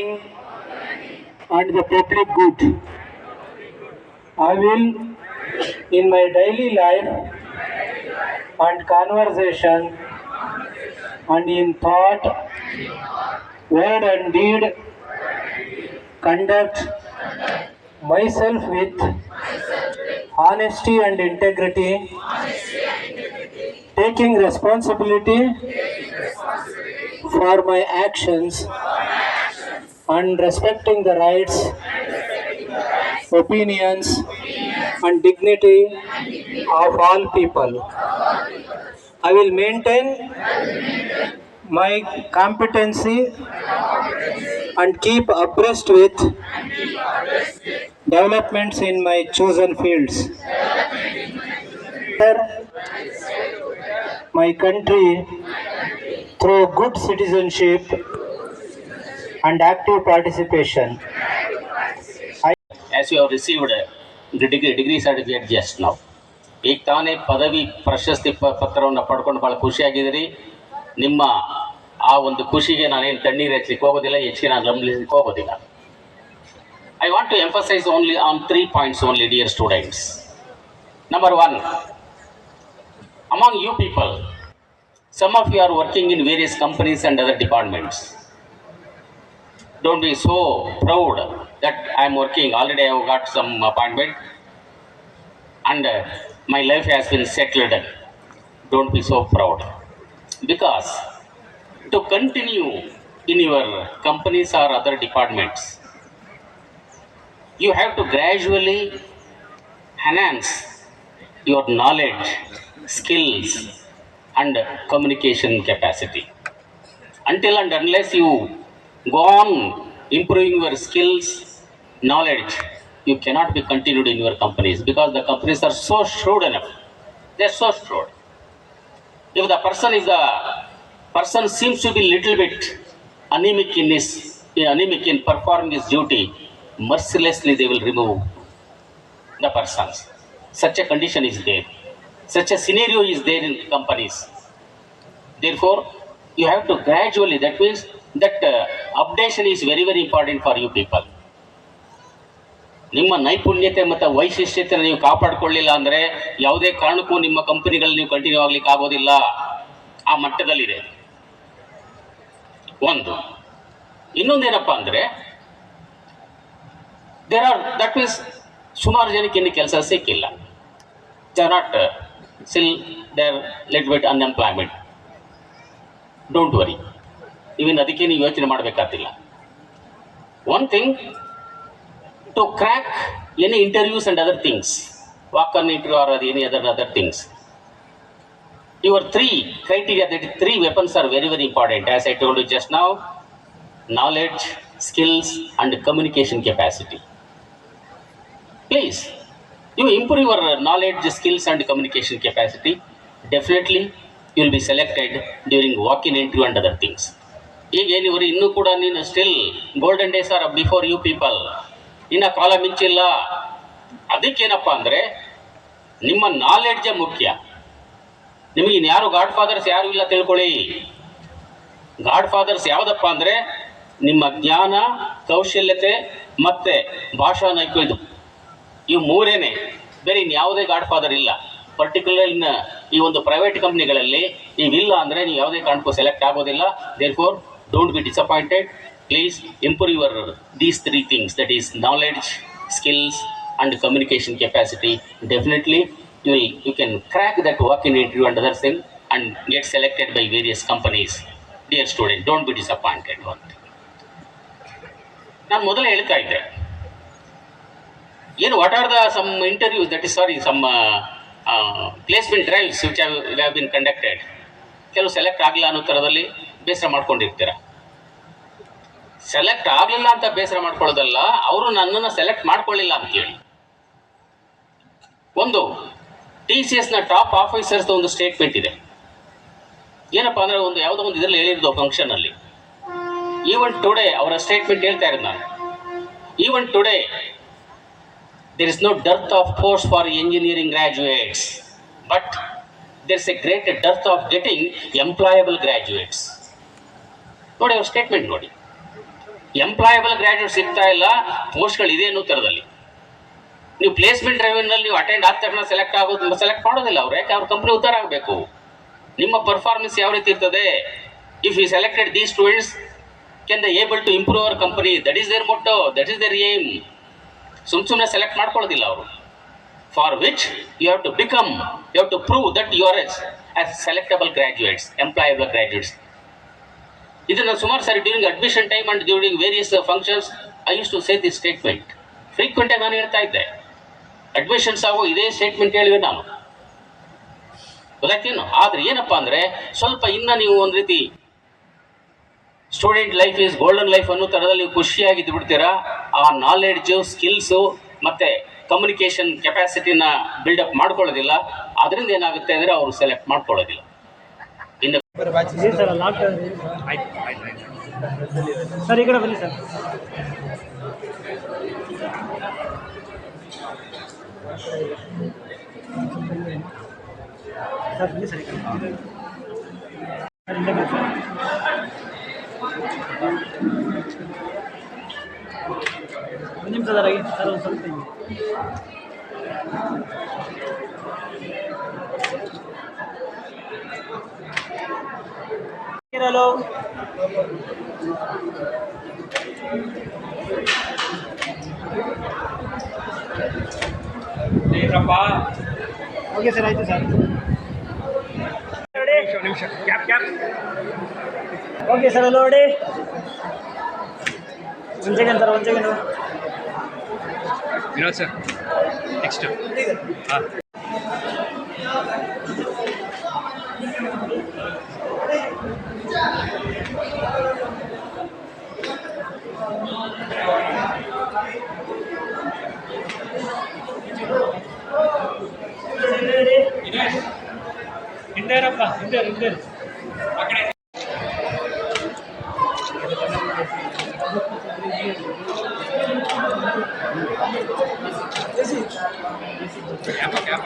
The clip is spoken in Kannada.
learning and the public good. I will, in my daily life and conversation, and in thought, word and deed, conduct myself with honesty and integrity, taking responsibility for my actions and respecting the rights, opinions, and dignity of all people. I will maintain my competency and keep abreast with developments in my chosen fields. My country through good citizenship and active participation. as you have received the degree, degree certificate just now. ಈಗ ತಾನೇ ಪದವಿ ಪ್ರಶಸ್ತಿ ಪತ್ರವನ್ನು ಪಡ್ಕೊಂಡು ಭಾಳ ಖುಷಿಯಾಗಿದ್ದೀರಿ ನಿಮ್ಮ ಆ ಒಂದು ಖುಷಿಗೆ ನಾನೇನು ತಣ್ಣೀರು ಹಚ್ಚಲಿಕ್ಕೆ ಹೋಗೋದಿಲ್ಲ ಹೆಚ್ಚಿಗೆ ನಾನು ಲಂಬಲಿಕ್ಕೆ ಹೋಗೋದಿಲ್ಲ I want to emphasise only on three points only dear students number one among you people some of you are working in various companies and other departments don't be so proud that I am working. Already I have got some appointment and uh, my life has been settled. Don't be so proud. Because to continue in your companies or other departments, you have to gradually enhance your knowledge, skills, and communication capacity until and unless you go on improving your skills, knowledge, you cannot be continued in your companies because the companies are so shrewd enough. They're so shrewd. If the person is a person seems to be little bit anemic in his anemic in performing his duty, mercilessly they will remove the persons. Such a condition is there. Such a scenario is there in companies. Therefore, you have to gradually, that means that uh, updation is very very important for you people ನಿಮ್ಮ ನೈಪುಣ್ಯತೆ ಮತ್ತು ವೈಶಿಷ್ಟ್ಯತೆ ನೀವು ಕಾಪಾಡಿಕೊಳ್ಳಿಲ್ಲ ಅಂದರೆ ಯಾವುದೇ ಕಾರಣಕ್ಕೂ ನಿಮ್ಮ ಕಂಪನಿಗಳಲ್ಲಿ ನೀವು ಕಂಟಿನ್ಯೂ ಆಗ್ಲಿಕ್ಕೆ ಆಗೋದಿಲ್ಲ. ಆ ಮಟ್ಟದಲ್ಲಿದೆ. ಒಂದು. ಇನ್ನೊಂದೇನಪ್ಪ ಅಂದರೆ ದೇರ್ ಆರ್ ದಟ್ ಮೀನ್ಸ್ ಸುಮಾರು ಜನಕ್ಕೆ ಇನ್ನು ಕೆಲಸ ಸಿಕ್ಕಿಲ್ಲ. They are not still there little bit unemployment don't worry even ಅದಕ್ಕೆ ನೀವು ಯೋಚನೆ ಮಾಡಬೇಕಾಗ್ತಿಲ್ಲ. One thing to crack any interviews and other things walk on interview or any other other things your three criteria that three weapons are very very important as I told just just knowledge skills skills, and capacity please you improve your knowledge skills skills, and capacity definitely you will be selected during walk in interview interview other things ಈಗ ಇವರು ಇನ್ನೂ ಕೂಡ ನೀನು still golden days are before you people ಇನ್ನು ಕಾಲ ಮಿಂಚಿಲ್ಲ. ಅದಕ್ಕೇನಪ್ಪ ಅಂದರೆ ನಿಮ್ಮ ನಾಲೆಡ್ಜೇ ಮುಖ್ಯ. ನಿಮಗೆ ಇನ್ಯಾರು ಗಾಡ್ ಫಾದರ್ಸ್ ಯಾರು ಇಲ್ಲ ತಿಳ್ಕೊಳ್ಳಿ. ಗಾಡ್ ಫಾದರ್ಸ್ ಯಾವುದಪ್ಪ ಅಂದರೆ ನಿಮ್ಮ ಜ್ಞಾನ, ಕೌಶಲ್ಯತೆ ಮತ್ತು ಭಾಷಾ ನೈಪುಣ್ಯ ಇವು ಮೂರೇನೆ. ಬೇರೆ ಇನ್ಯಾವುದೇ ಗಾಡ್ ಫಾದರ್ ಇಲ್ಲ. ಪರ್ಟಿಕ್ಯುಲರ್ ಈ ಒಂದು ಪ್ರೈವೇಟ್ ಕಂಪ್ನಿಗಳಲ್ಲಿ ಇವಿಲ್ಲ ಅಂದರೆ ನೀವು ಯಾವುದೇ ಕಾರಣಕ್ಕೂ ಸೆಲೆಕ್ಟ್ ಆಗೋದಿಲ್ಲ. Therefore don't be disappointed please improve your these three things that is knowledge skills and communication capacity definitely you will you can crack that work in interview and other thing and get selected by various companies dear student don't be disappointed thing. ನಾನು ಮೊದಲೇ ಹೇಳ್ತಾ ಇದ್ದೆ ಏನು what are the some interviews that is sorry some placement drives which have been conducted ಕೆಲವು ಸೆಲೆಕ್ಟ್ ಆಗಲ್ಲ ಅನ್ನೋ ಥರದಲ್ಲಿ ಬೇಸರ ಮಾಡ್ಕೊಂಡಿರ್ತೀರ? ಸೆಲೆಕ್ಟ್ ಆಗಲಿಲ್ಲ ಅಂತ ಬೇಸರ ಮಾಡ್ಕೊಳ್ಳೋದಲ್ಲ, ಅವರು ನನ್ನನ್ನು ಸೆಲೆಕ್ಟ್ ಮಾಡ್ಕೊಳ್ಳಿಲ್ಲ ಅಂತೇಳಿ ಒಂದು ಟಿ ಸಿ ಎಸ್ನ ಟಾಪ್ ಆಫೀಸರ್ಸ್ ಒಂದು ಸ್ಟೇಟ್ಮೆಂಟ್ ಇದೆ. ಏನಪ್ಪಾ ಅಂದರೆ ಒಂದು ಯಾವುದೋ ಒಂದು ಇದರಲ್ಲಿ ಹೇಳಿರೋದು ಫಂಕ್ಷನಲ್ಲಿ ಈವನ್ ಟುಡೇ ಅವರ ಸ್ಟೇಟ್ಮೆಂಟ್ ಹೇಳ್ತಾ ಇರೋದು ನಾನು. Even today there is no dearth of course for engineering graduates but there is a great dearth of getting employable graduates. ನೋಡಿ ಅವ್ರ ಸ್ಟೇಟ್ಮೆಂಟ್ ನೋಡಿ. ಎಂಪ್ಲಾಯಬಲ್ ಗ್ರಾಜುಯೇಟ್ ಸಿಗ್ತಾ ಇಲ್ಲ ಪೋಸ್ಟ್ಗಳು ಇದೆ ಅನ್ನೋ ಥರದಲ್ಲಿ. ನೀವು ಪ್ಲೇಸ್ಮೆಂಟ್ ಡ್ರೈವಿನಲ್ಲಿ ನೀವು ಅಟೆಂಡ್ ಆದ ತಕ್ಷಣ ಸೆಲೆಕ್ಟ್ ಆಗೋದು ಸೆಲೆಕ್ಟ್ ಮಾಡೋದಿಲ್ಲ ಅವ್ರು, ಯಾಕೆ ಅವ್ರ ಕಂಪ್ನಿ ಉದ್ದಾರ ಆಗಬೇಕು? ನಿಮ್ಮ ಪರ್ಫಾರ್ಮೆನ್ಸ್ ಯಾವ ರೀತಿ ಇರ್ತದೆ? If you selected these students can the able to improve our company that is their motto that is their aim ಸುಮ್ ಸುಮ್ಮನೆ ಸೆಲೆಕ್ಟ್ ಮಾಡ್ಕೊಳ್ಳೋದಿಲ್ಲ ಅವರು. For which you have to become you have to prove that you are as as selectable graduates employable graduates ಇದನ್ನು ಸುಮಾರು ಸಾರಿ during admission time and during various functions I use to say this statement frequent ಆಗಿ ನಾನು ಹೇಳ್ತಾ ಇದ್ದೆ. ಅಡ್ಮಿಷನ್ಸ್ ಆಗೋ ಇದೇ ಸ್ಟೇಟ್ಮೆಂಟ್ ಹೇಳಿವೆ ನಾನು. ಗೊತ್ತಾಯ್ತೀನು? ಆದ್ರೆ ಏನಪ್ಪಾ ಅಂದ್ರೆ ಸ್ವಲ್ಪ ಇನ್ನ ನೀವು ಒಂದು ರೀತಿ student life is golden life ಅನ್ನೋ ಥರದಲ್ಲಿ ನೀವು ಖುಷಿಯಾಗಿದ್ದು ಬಿಡ್ತೀರಾ? ಆ ನಾಲೆಡ್ಜು ಸ್ಕಿಲ್ಸು ಮತ್ತೆ ಕಮ್ಯುನಿಕೇಷನ್ ಕೆಪಾಸಿಟಿನ ಬಿಲ್ಡಪ್ ಮಾಡ್ಕೊಳ್ಳೋದಿಲ್ಲ. ಅದರಿಂದ ಏನಾಗುತ್ತೆ ಅಂದರೆ ಅವರು ಸೆಲೆಕ್ಟ್ ಮಾಡ್ಕೊಳ್ಳೋದಿಲ್ಲ. ಇನ್ನು ಇದೆ ಸರ್ ಲಾಕ್ ಸರ್ ಈ ಕಡೆ ಬನ್ನಿ ಸರ್ ಸರ್ ಬನ್ನಿ ಸರ್ ಈ ಕಡೆ ಸರ್ ಹಿಂದೆ ಬನ್ನಿ ಸರ್ ಒಂದು ನಿಮಿಷ ಸರ್ ಆಗಿ ಸರ್ ಒಂದು ಸ್ವಲ್ಪ ಹಿಂಗೆ ಇರಲು ಓಕೆ ಸರ್ ಆಯಿತು ಸರ್ ನಿಮಿಷ ಕ್ಯಾಪ್ ಕ್ಯಾಪ್ ಓಕೆ ಸರ್ ಅಲ್ಲಿ ನೋಡಿ ಒಂದು ಸೆಕೆಂಡ್ ಸರ್ ಒಂದು ಸೆಕೆಂಡ್ ವಿನೋದ್ ಸರ್ ನೆಕ್ಸ್ಟ್ ಹಾಂ ಹಿಂದೆ ಇರಪ್ಪ ಹಿಂದೆ ಹಿಂದೆ ಕ್ಯಾಪ್ ಕ್ಯಾಪ್